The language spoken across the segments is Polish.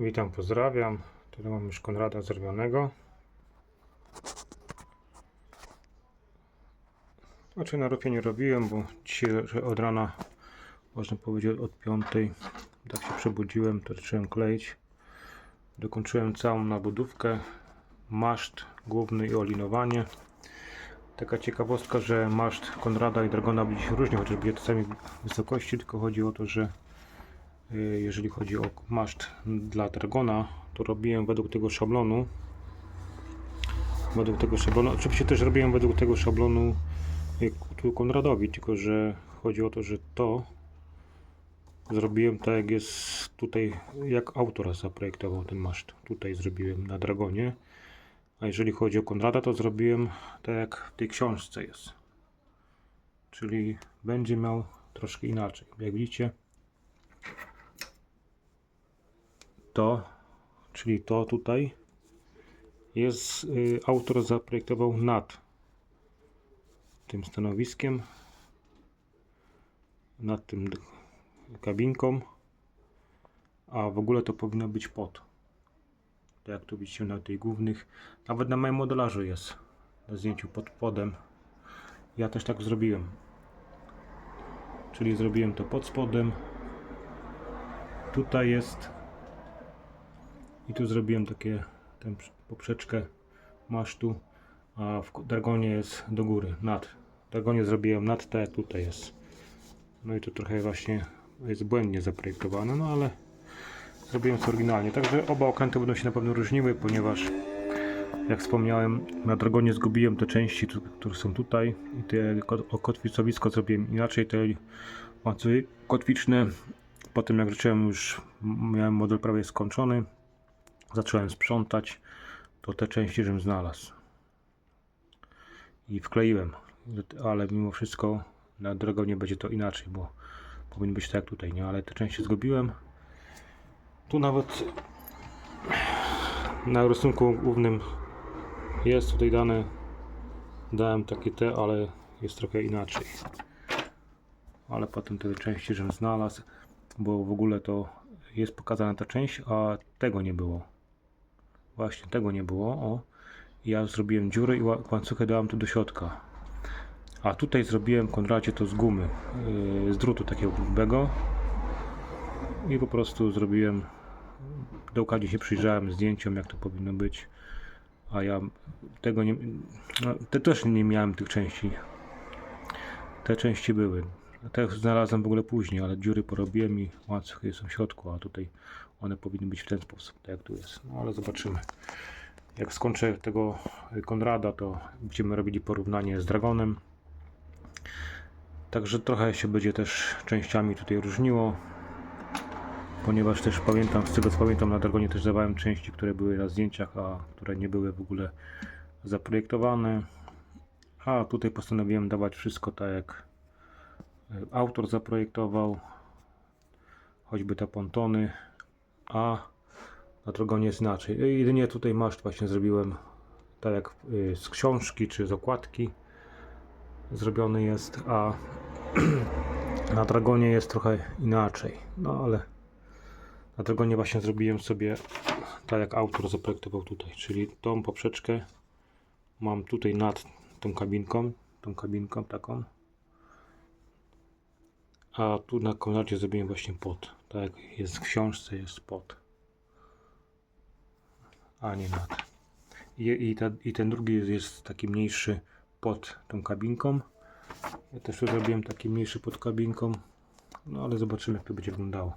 Witam, pozdrawiam. Tutaj mam już Konrada zrobionego. Znaczy na rupie nie robiłem, bo dzisiaj od rana, można powiedzieć od 5, tak się przebudziłem, to zacząłem kleić. Dokończyłem całą nabudówkę, maszt główny i olinowanie. Taka ciekawostka, że maszt Konrada i Dragona będzie się różnił, chociaż będzie to samej wysokości, tylko chodzi o to, że jeżeli chodzi o maszt dla Dragona, to robiłem według tego szablonu. Według tego szablonu. Oczywiście też robiłem według tego szablonu jak tu Konradowi, tylko że chodzi o to, że to zrobiłem tak jak jest tutaj, jak autor zaprojektował ten maszt. Tutaj zrobiłem na Dragonie. A jeżeli chodzi o Konrada, to zrobiłem tak jak w tej książce jest. Czyli będzie miał troszkę inaczej. Jak widzicie, to, czyli to tutaj jest, y, autor zaprojektował nad tym stanowiskiem, nad tym kabinką, a w ogóle to powinno być pod. Tak jak tu widzicie na tej głównych, nawet na moim modelarzu jest, na zdjęciu pod podem. Ja też tak zrobiłem. Czyli zrobiłem to pod spodem. Tutaj jest i tu zrobiłem takie tę poprzeczkę masztu, a w Dragonie jest do góry, nad. Dragonie zrobiłem nad, jak tutaj jest. No i to trochę właśnie jest błędnie zaprojektowane, no ale zrobiłem to oryginalnie. Także oba okręty będą się na pewno różniły, ponieważ jak wspomniałem, na Dragonie zgubiłem te części, które są tutaj i te kotwicowisko zrobiłem inaczej, te łańcuchy kotwiczne. Potem jak zacząłem już, miałem model prawie skończony, zacząłem sprzątać, to te części żem znalazł. I wkleiłem, ale mimo wszystko na Dragonie będzie to inaczej, bo powinno być tak jak tutaj, nie? Ale te części zgubiłem. Tu nawet na rysunku głównym jest tutaj dane, dałem takie te, ale jest trochę inaczej. Ale potem te części żem znalazł, bo w ogóle to jest pokazana ta część, a tego nie było. Właśnie tego nie było. O. Ja zrobiłem dziurę i ła- łańcuchę dałem tu do środka. A tutaj zrobiłem Konradzie to z gumy, yy, z drutu takiego grubego. I po prostu zrobiłem, dokładnie się przyjrzałem zdjęciom jak to powinno być. A ja tego nie, no, te też nie miałem tych części. Te części były. Te znalazłem w ogóle później, ale dziury porobiłem i łańcuchy są w środku, a tutaj one powinny być w ten sposób, tak jak tu jest. No ale zobaczymy. Jak skończę tego Konrada, to będziemy robili porównanie z Dragonem. Także trochę się będzie też częściami tutaj różniło. Ponieważ też pamiętam, z tego co pamiętam, na Dragonie też dawałem części, które były na zdjęciach, a które nie były w ogóle zaprojektowane. A tutaj postanowiłem dawać wszystko tak jak e, autor zaprojektował. Choćby te pontony, a na Dragonie jest inaczej. Jedynie tutaj maszt właśnie zrobiłem tak jak y, z książki czy z okładki zrobiony jest, a na Dragonie jest trochę inaczej. No ale na Dragonie właśnie zrobiłem sobie tak jak autor zaprojektował tutaj, czyli tą poprzeczkę mam tutaj nad tą kabinką, tą kabinką taką. A tu na Konradzie zrobiłem właśnie pod. Tak jak jest w książce, jest pod. A nie nad. I, i, ta, I ten drugi jest, jest taki mniejszy pod tą kabinką. Ja też zrobiłem taki mniejszy pod kabinką. No ale zobaczymy jak to będzie wyglądało.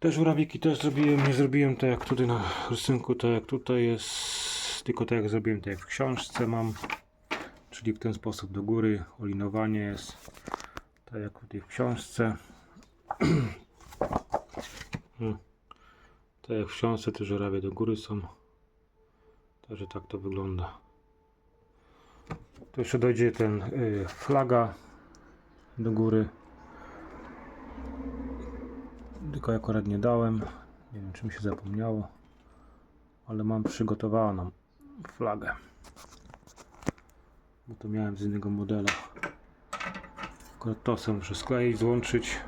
Też żurawiki też zrobiłem, nie zrobiłem tak jak tutaj na rysunku, tak jak tutaj jest, tylko tak jak zrobiłem, tak jak w książce mam, czyli w ten sposób do góry, olinowanie jest, tak jak tutaj w książce. Hmm. tak jak w książce te żurawie do góry są, także tak to wygląda. Tu jeszcze dojdzie ten y, flaga do góry. Tylko akurat nie dałem. Nie wiem, czy mi się zapomniało. Ale mam przygotowaną flagę. Bo to miałem z innego modela. Akurat to muszę skleić, złączyć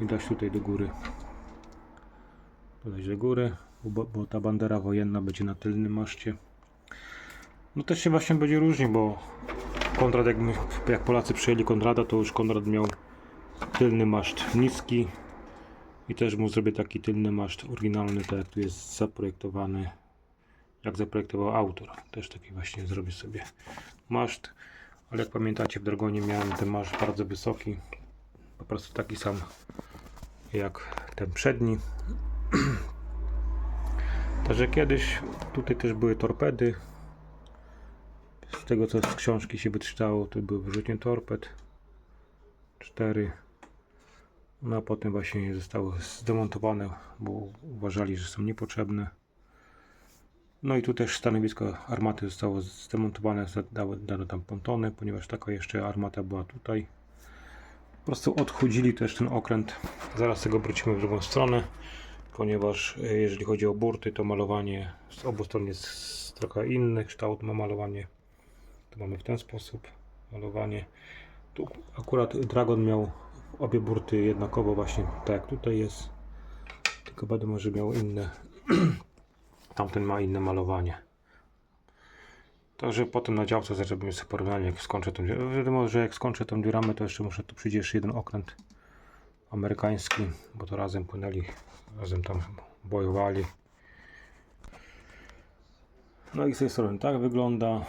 i dać tutaj do góry. dodać do góry, bo, bo ta bandera wojenna będzie na tylnym maszcie. No też się właśnie będzie różnić, bo Konrad, jak, jak Polacy przyjęli Konrada, to już Konrad miał tylny maszt niski i też mu zrobię taki tylny maszt oryginalny, tak jak tu jest zaprojektowany, jak zaprojektował autor. Też taki właśnie zrobię sobie maszt, ale jak pamiętacie w Dragonie miałem ten maszt bardzo wysoki, po prostu taki sam jak ten przedni. Także kiedyś tutaj też były torpedy. Z tego co z książki się wyczytało, to były wyrzutnie torped. Cztery. No a potem właśnie zostały zdemontowane, bo uważali, że są niepotrzebne. No i tu też stanowisko armaty zostało zdemontowane, dano tam pontony, ponieważ taka jeszcze armata była tutaj. Prostu odchudzili też ten okręt. Zaraz tego wrócimy w drugą stronę, ponieważ e, jeżeli chodzi o burty, to malowanie z obu stron jest trochę inny kształt ma malowanie. Tu mamy w ten sposób malowanie. Tu akurat Dragon miał obie burty jednakowo właśnie tak jak tutaj jest. Tylko wiadomo, że miał inne. Tamten ma inne malowanie. Także potem na działce zrobimy sobie porównanie, jak skończę tą dziuramę. Wiadomo, że jak skończę tą dziuramę, to jeszcze muszę, tu przyjdzie jeszcze jeden okręt amerykański, bo to razem płynęli, razem tam bojowali. No i z tej strony tak wygląda.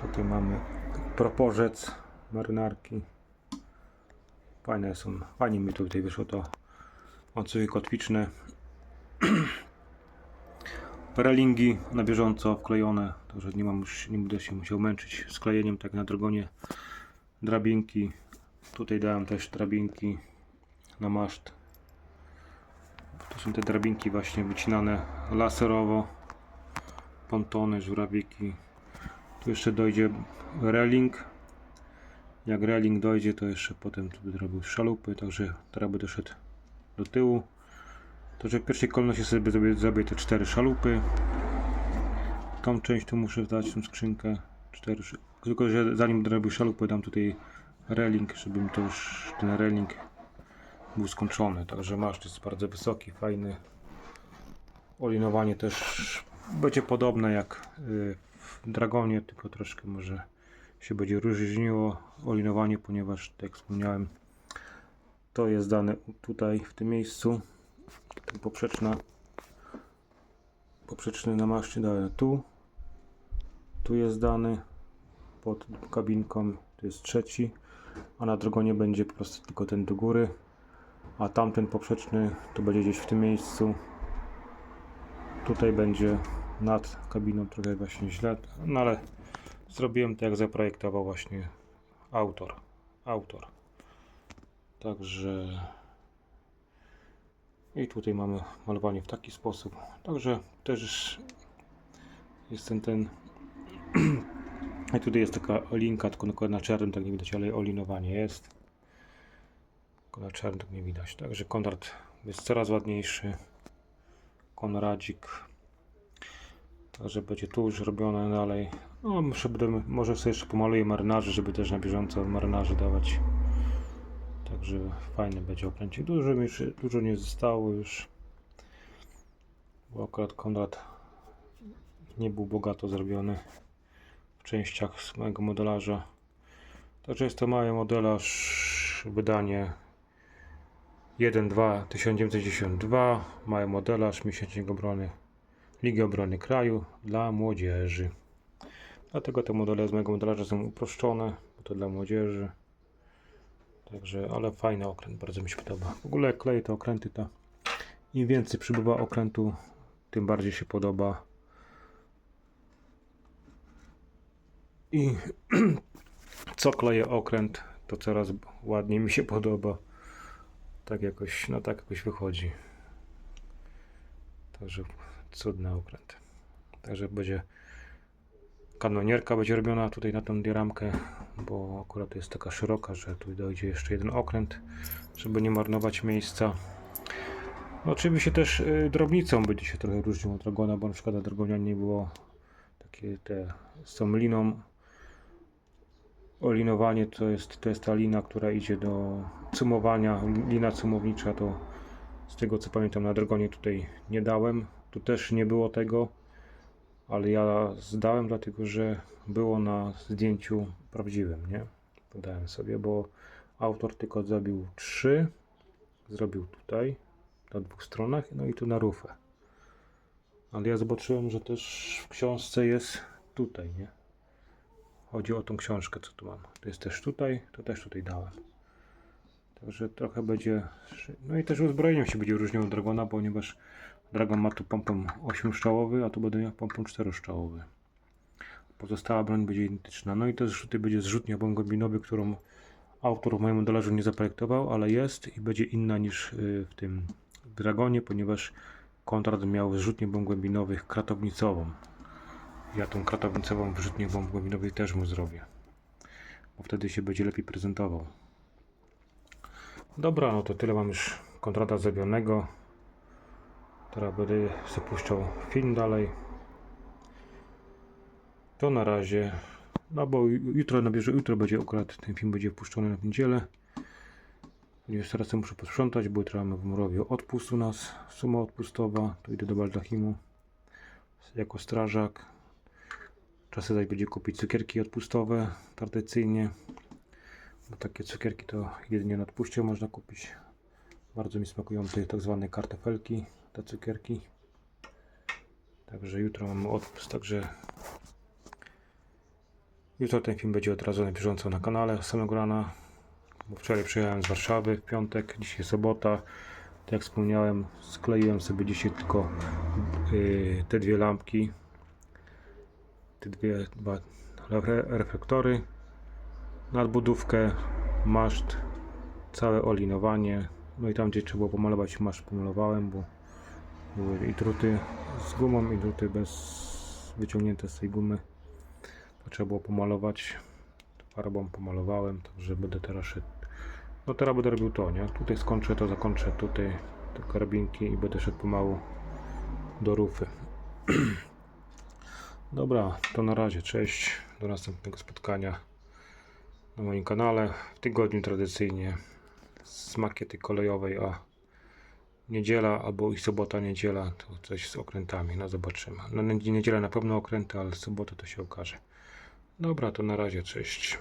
Tutaj mamy proporzec marynarki. Fajne są, fajnie mi tutaj wyszło to łańcuchy kotwiczne. Relingi na bieżąco wklejone, także nie mam już, nie będę się musiał męczyć z klejeniem, tak na drogonie. Drabinki, tutaj dałem też drabinki na maszt. To są te drabinki właśnie wycinane laserowo. Pontony, żurawiki. Tu jeszcze dojdzie reling. Jak reling dojdzie, to jeszcze potem tu będę robił szalupy, także teraz będę szedł do tyłu. To, że w pierwszej kolejności sobie zrobię, zrobię te cztery szalupy. Tą część tu muszę dać, tą skrzynkę. Cztery, tylko, że zanim będę robił szalupy, dam tutaj reling, żeby mi to już ten reling był skończony. Także masz, jest bardzo wysoki, fajny. Olinowanie też będzie podobne jak y, w Dragonie, tylko troszkę może się będzie różniło olinowanie, ponieważ tak jak wspomniałem, to jest dane tutaj w tym miejscu. Poprzeczna poprzeczny namaszczy tu. Tu jest dany pod kabinką, to jest trzeci, a na drogonie będzie po prostu tylko ten do góry, a tamten poprzeczny to będzie gdzieś w tym miejscu. Tutaj będzie nad kabiną trochę właśnie źle, no ale zrobiłem tak jak zaprojektował właśnie autor. Autor. Także i tutaj mamy malowanie w taki sposób. Także też jest ten ten i tutaj jest taka linka, tylko na czarnym tak nie widać, ale olinowanie jest. Tylko na czarnym tak nie widać. Także Konrad jest coraz ładniejszy. Konradzik. Także będzie tu już robione dalej. No, muszę, może sobie jeszcze pomaluję marynarzy, żeby też na bieżąco marynarzy dawać. Także fajny będzie okręcik. Dużo już, dużo nie zostało już. Bo akurat Konrad nie był bogato zrobiony w częściach z mojego modelarza. Także jest to mały modelarz, wydanie 1.2 1992, mały modelarz miesięcznik obrony Ligi Obrony Kraju dla młodzieży. Dlatego te modele z mojego modelarza są uproszczone, bo to dla młodzieży. Także, ale fajny okręt, bardzo mi się podoba. W ogóle kleję te okręty, to im więcej przybywa okrętu, tym bardziej się podoba. I co kleję okręt, to coraz ładniej mi się podoba. Tak jakoś, no tak jakoś wychodzi. Także cudny okręt. Także będzie kanonierka będzie robiona tutaj na tą dioramkę, bo akurat jest taka szeroka, że tu dojdzie jeszcze jeden okręt, żeby nie marnować miejsca. Oczywiście też y, drobnicą będzie się trochę różnił od Dragona, bo na przykład na Dragonie nie było takie te z tą liną. olinowanie to jest, to jest ta lina, która idzie do cumowania, lina cumownicza to z tego co pamiętam na Dragonie tutaj nie dałem, tu też nie było tego, ale ja zdałem dlatego, że było na zdjęciu prawdziwym, nie? Podałem sobie, bo autor tylko zrobił trzy, zrobił tutaj na dwóch stronach, no i tu na rufę. Ale ja zobaczyłem, że też w książce jest tutaj, nie? Chodzi o tą książkę, co tu mam. To jest też tutaj, to też tutaj dałem. Także trochę będzie. No i też uzbrojeniem się będzie różniło od Dragona, ponieważ Dragon ma tu pompon 8-strzałowy, a tu będę miał pompon 4-strzałowy. Pozostała broń będzie identyczna. No i też tutaj będzie zrzutnia bombinowy, którą autor w moim modelarzu nie zaprojektował, ale jest i będzie inna niż y, w tym Dragonie, ponieważ kontrakt miał zrzutnię bomb kratownicową. Ja tą kratownicową wyrzutnię bomb głębinowych też mu zrobię. Bo wtedy się będzie lepiej prezentował. Dobra, no to tyle mam już kontrata zrobionego. Teraz będę zapuszczał film dalej. To na razie. No bo jutro nabierze, jutro będzie akurat ten film będzie wpuszczony na niedzielę. Ponieważ teraz muszę posprzątać, bo jutro mamy w Morowie odpust u nas, suma odpustowa. To idę do Baldachimu jako strażak. Czasem zaś będzie kupić cukierki odpustowe tradycyjnie. Bo takie cukierki to jedynie na odpuście można kupić. Bardzo mi smakują te tak zwane kartofelki, te cukierki. Także jutro mamy odpust, także jutro ten film będzie od razu na bieżąco na kanale samego rana. Bo wczoraj przyjechałem z Warszawy w piątek, dzisiaj sobota. Tak jak wspomniałem, skleiłem sobie dzisiaj tylko yy, te dwie lampki. Te dwie dwa re- reflektory. Nadbudówkę, maszt, całe olinowanie. No i tam gdzie trzeba było pomalować maszt pomalowałem, bo i druty z gumą i druty bez wyciągnięte z tej gumy. To trzeba było pomalować. Farbą pomalowałem, także będę teraz szedł. No teraz będę robił to, nie? Tutaj skończę, to zakończę tutaj te karabinki i będę szedł pomału do rufy. Dobra, to na razie, cześć, do następnego spotkania na moim kanale. W tygodniu tradycyjnie z makiety kolejowej, a niedziela albo i sobota, niedziela to coś z okrętami, no zobaczymy. No niedziela na pewno okręty, ale sobota to się okaże. Dobra, to na razie, cześć.